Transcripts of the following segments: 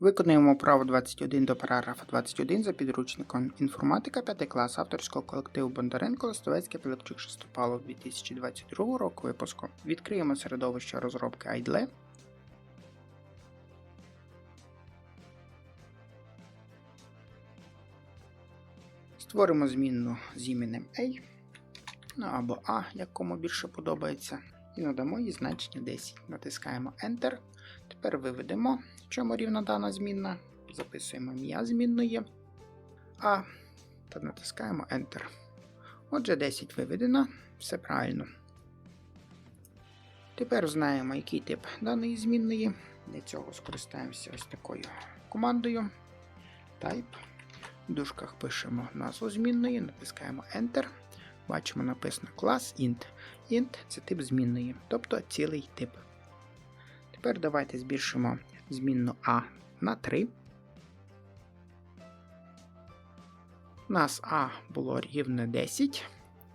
Виконуємо право 21 до параграфа 21 за підручником інформатика 5 клас авторського колективу Бондаренко Листовецький Пилипчук Шестопалов 2022 року випуску. Відкриємо середовище розробки IDLE. Створимо змінну з іменем A, ну або A, як кому більше подобається, і надамо їй значення 10. Натискаємо Enter. Тепер виведемо, чому рівна дана змінна. Записуємо ім'я змінної А та натискаємо Enter. Отже, 10 виведено, все правильно. Тепер знаємо, який тип даної змінної. Для цього скористаємося ось такою командою Type. В дужках пишемо назву змінної, натискаємо Enter. Бачимо написано клас int. Int це тип змінної, тобто цілий тип. Тепер давайте збільшимо змінну А на 3. У нас А було рівне 10.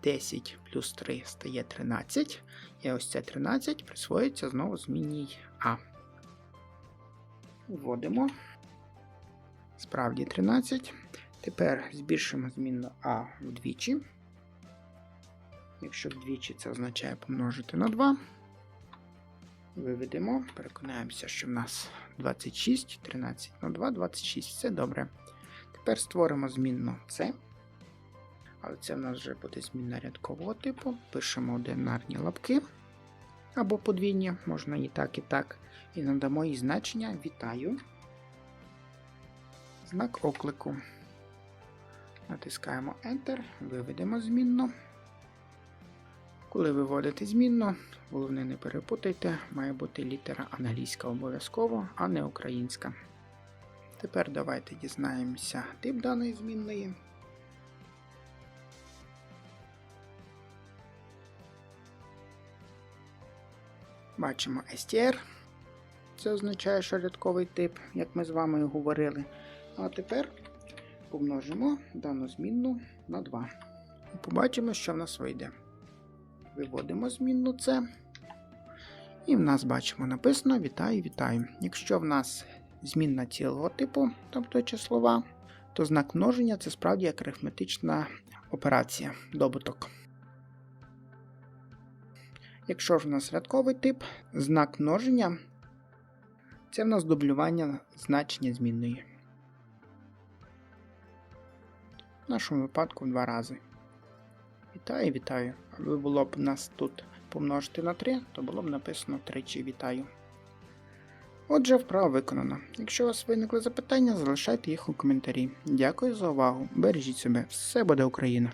10 плюс 3 стає 13. І ось це 13 присвоюється знову змінній А. Вводимо. Справді 13. Тепер збільшимо змінну А вдвічі. Якщо вдвічі це означає помножити на 2. Виведемо, переконаємося, що в нас 26, 13 на 2, 26. Все добре. Тепер створимо змінну С. Але це в нас вже буде змінна рядкового типу. Пишемо одинарні лапки або подвійні, можна і так, і так. І надамо їй значення Вітаю. Знак оклику. Натискаємо Enter, виведемо змінну. Коли виводите змінну, головне не перепутайте, має бути літера англійська обов'язково, а не українська. Тепер давайте дізнаємося тип даної змінної. Бачимо str. Це означає, що рядковий тип, як ми з вами і говорили. А тепер помножимо дану змінну на 2. І побачимо, що в нас вийде. Виводимо змінну С. І в нас бачимо написано Вітаю, вітаю. Якщо в нас змінна цілого типу, тобто числова, то знак множення це справді як арифметична операція, добуток. Якщо ж в нас рядковий тип, знак множення це в нас дублювання значення змінної. В нашому випадку в два рази. Вітаю, вітаю. Аби було б нас тут помножити на 3, то було б написано тричі вітаю. Отже, вправа виконана. Якщо у вас виникли запитання, залишайте їх у коментарі. Дякую за увагу. Бережіть себе, все буде Україна!